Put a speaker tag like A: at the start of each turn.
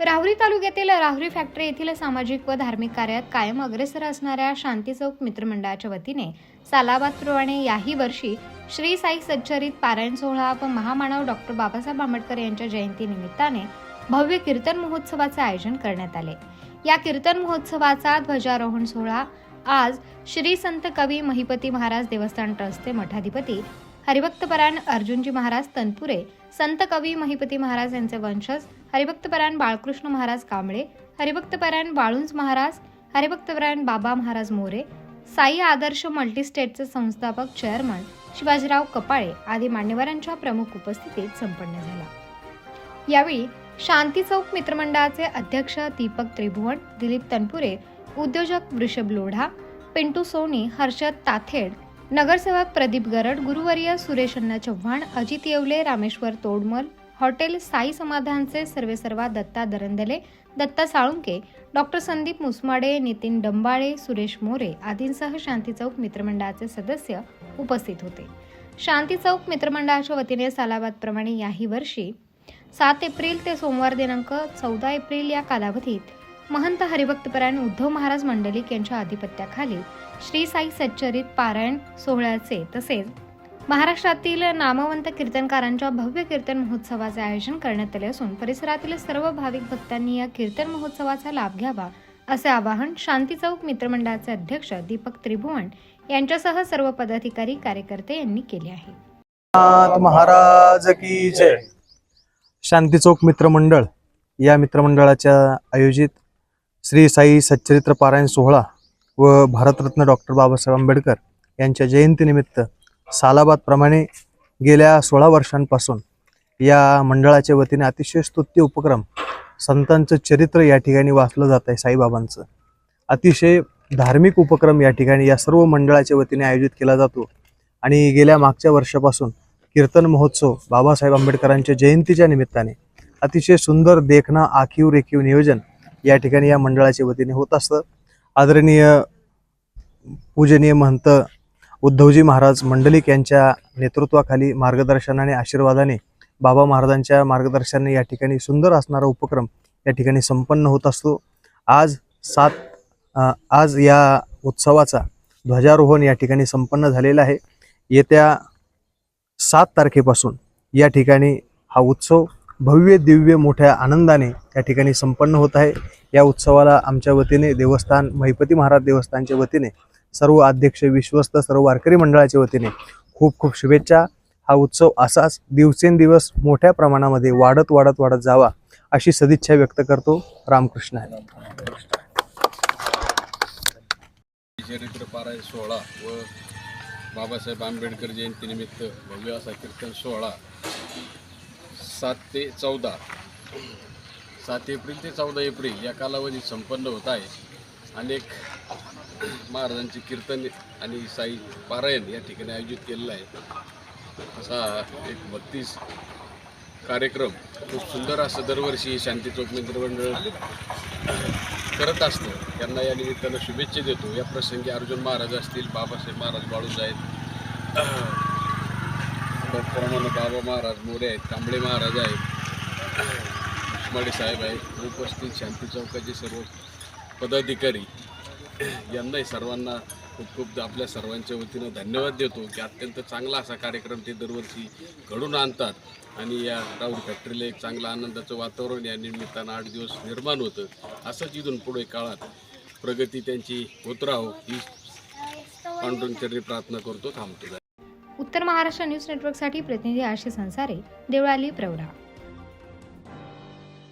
A: राहुरी तालुक्यातील राहुरी फॅक्टरी येथील सामाजिक व धार्मिक कार्यात कायम अग्रेसर असणाऱ्या शांती चौक मित्रमंडळाच्या वतीने सालाबादप्रमाणे याही वर्षी श्री साई सच्चरित पारायण सोहळा व महामानव डॉक्टर बाबासाहेब आंबेडकर यांच्या जयंती निमित्ताने भव्य कीर्तन महोत्सवाचे आयोजन करण्यात आले. या कीर्तन महोत्सवाचा ध्वजारोहण सोहळा आज श्री संत कवी महिपती महाराज देवस्थान ट्रस्टचे मठाधिपती हरिभक्तपरायण अर्जुनजी महाराज तनपुरे संत कवी महिपती महाराज यांचे वंशज हरिभक्तपरायण बाळकृष्ण महाराज कांबळे हरिभक्तपरायण बाळुंज महाराज हरिभक्तपरायण बाबा महाराज मोरे साई आदर्श मल्टीस्टेटचे संस्थापक चेअरमन शिवाजीराव कपाळे आदी मान्यवरांच्या प्रमुख उपस्थितीत संपन्न झाला. यावेळी शांती चौक मित्रमंडळाचे अध्यक्ष दीपक त्रिभुवन दिलीप तनपुरे उद्योजक वृषभ लोढा पिंटू सोनी हर्षद ताथेड नगरसेवक प्रदीप गरड गुरुवर्य सुरेश अण्णा चव्हाण अजित येवले रामेश्वर तोडमल हॉटेल साई समाधानचे सर्वेसर्वा दत्ता दरंदले दत्ता साळुंके डॉक्टर संदीप मुसमाडे नितीन डंबाळे सुरेश मोरे आदींसह शांती चौक मित्रमंडळाचे सदस्य उपस्थित होते. शांती चौक मित्रमंडळाच्या वतीने सालाबादप्रमाणे याही वर्षी सात एप्रिल ते सोमवार दिनांक चौदा एप्रिल या कालावधीत महंत हरिभक्तपरायण उद्धव महाराज मंडलिक यांच्या आधिपत्याखाली श्री साई सच्चरित पारायण सोहळ्याचे तसेच महाराष्ट्रातील नामवंत कीर्तनकारांच्या भव्य कीर्तन महोत्सवाचे आयोजन करण्यात आले असून परिसरातील सर्व भाविक भक्तांनी या कीर्तन महोत्सवाचा लाभ घ्यावा असे आवाहन शांती चौक मित्रमंडळाचे अध्यक्ष दीपक त्रिभुवन यांच्यासह सर्व पदाधिकारी कार्यकर्ते यांनी केले आहे.
B: महाराज की जय. शांती चौक मित्रमंडळ या मित्रमंडळाच्या आयोजित श्री साई सच्चरित्र पारायण सोहळा व भारतरत्न डॉक्टर बाबासाहेब आंबेडकर यांच्या जयंतीनिमित्त सालाबादप्रमाणे गेल्या सोळा वर्षांपासून या मंडळाच्या वतीने अतिशय स्तुत्य उपक्रम संतांचं चरित्र या ठिकाणी वाचलं जात आहे साईबाबांचं. अतिशय धार्मिक उपक्रम या ठिकाणी या सर्व मंडळाच्या वतीने आयोजित केला जातो. आणि गेल्या मागच्या वर्षापासून कीर्तन महोत्सव बाबासाहेब आंबेडकरांच्या जयंतीच्या निमित्ताने अतिशय सुंदर देखणं आखीव रेखीव नियोजन या ठिकाणी या मंडळाच्या वतीने होत असतं. आदरणीय पूजनीय महंत उद्धवजी महाराज मंडलिक यांच्या नेतृत्वाखाली मार्गदर्शनाने आशीर्वादाने बाबा महाराजांच्या मार्गदर्शनाने या ठिकाणी सुंदर असणारा उपक्रम या ठिकाणी संपन्न होत असतो. आज सात आज या उत्सवाचा ध्वजारोहण या ठिकाणी संपन्न झालेला आहे. येत्या सात तारखेपासून या ठिकाणी हा उत्सव भव्य दिव्य मोठ्या आनंदाने या ठिकाणी संपन्न होत आहे. या उत्सवाला आमच्या वतीने देवस्थान महिपती महाराज देवस्थानच्या वतीने सर्व अध्यक्ष विश्वस्त सर्व वारकरी मंडळाच्या वतीने खूप खूप शुभेच्छा. हा उत्सव असाच दिवसेंदिवस मोठ्या प्रमाणामध्ये वाढत वाढत वाढत जावा अशी सदिच्छा व्यक्त करतो रामकृष्ण आहे.
C: चरित्र पारायण सोहळा व बाबासाहेब आंबेडकर जयंतीनिमित्त भव्य असा कीर्तन सोहळा सात ते चौदा. सात एप्रिल ते चौदा एप्रिल या कालावधीत संपन्न होत आहे. अनेक महाराजांचे कीर्तन आणि साई पारायण या ठिकाणी आयोजित केलेलं आहे. असा एक बत्तीस कार्यक्रम खूप सुंदर असं दरवर्षी शांती चौक मित्रमंडळ करत असतो. त्यांना या निमित्तानं शुभेच्छा देतो. या प्रसंगी अर्जुन महाराज असतील बाबासाहेब महाराज बाळूज आहेत त्याचप्रमाणे बाबा महाराज मोरे आहेत कांबळे महाराज आहेत उस्माडे साहेब आहेत उपस्थित शांती चौकाचे सर्व पदाधिकारी. यांनाही सर्वांना खूप खूप आपल्या सर्वांच्या वतीनं धन्यवाद देतो की अत्यंत चांगला असा कार्यक्रम ते दरवर्षी घडून आणतात. आणि या राऊंड फॅक्टरीला एक चांगलं आनंदाचं वातावरण या निमित्तानं आठ दिवस निर्माण होतं. असंच इथून पुढे काळात प्रगती त्यांची होत राहो ही पांडुरंगचरणी प्रार्थना करतो. थांबतो.
A: उत्तर महाराष्ट्र न्यूज नेटवर्कसाठी प्रतिनिधी आशिष संसारे देवळाली प्रवरा